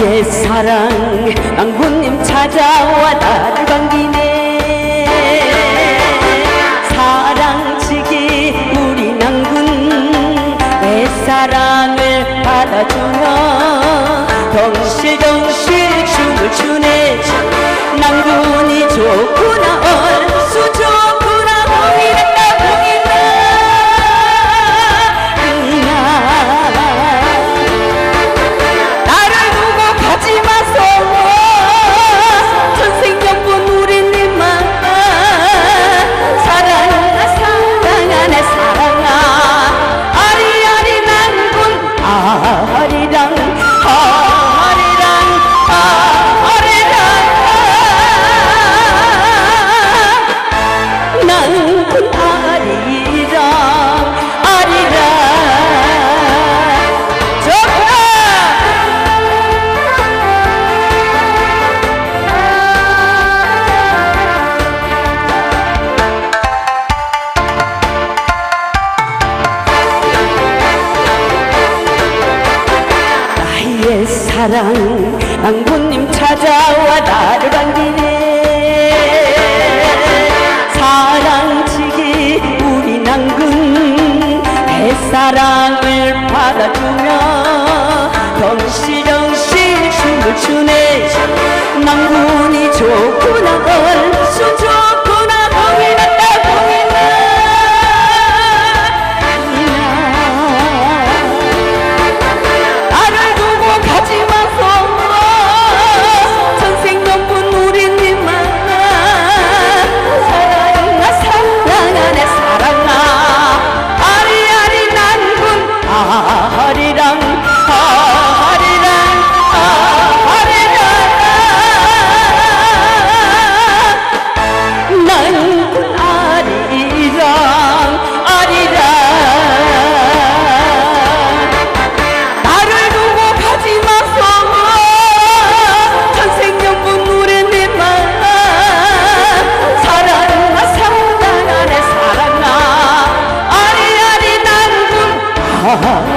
사랑. 낭군님 찾아와 나를 반기네. 사랑치기 우리 낭군. 내 사랑을 받아주며 덩실덩실 춤을 추네. 낭군 사랑 낭군님 찾아와 나를 반기네. 사랑치기 우리 낭군 내 사랑을 받아주며 덩실덩실 춤을 추네. 낭군이 좋구나 얼 uh-huh.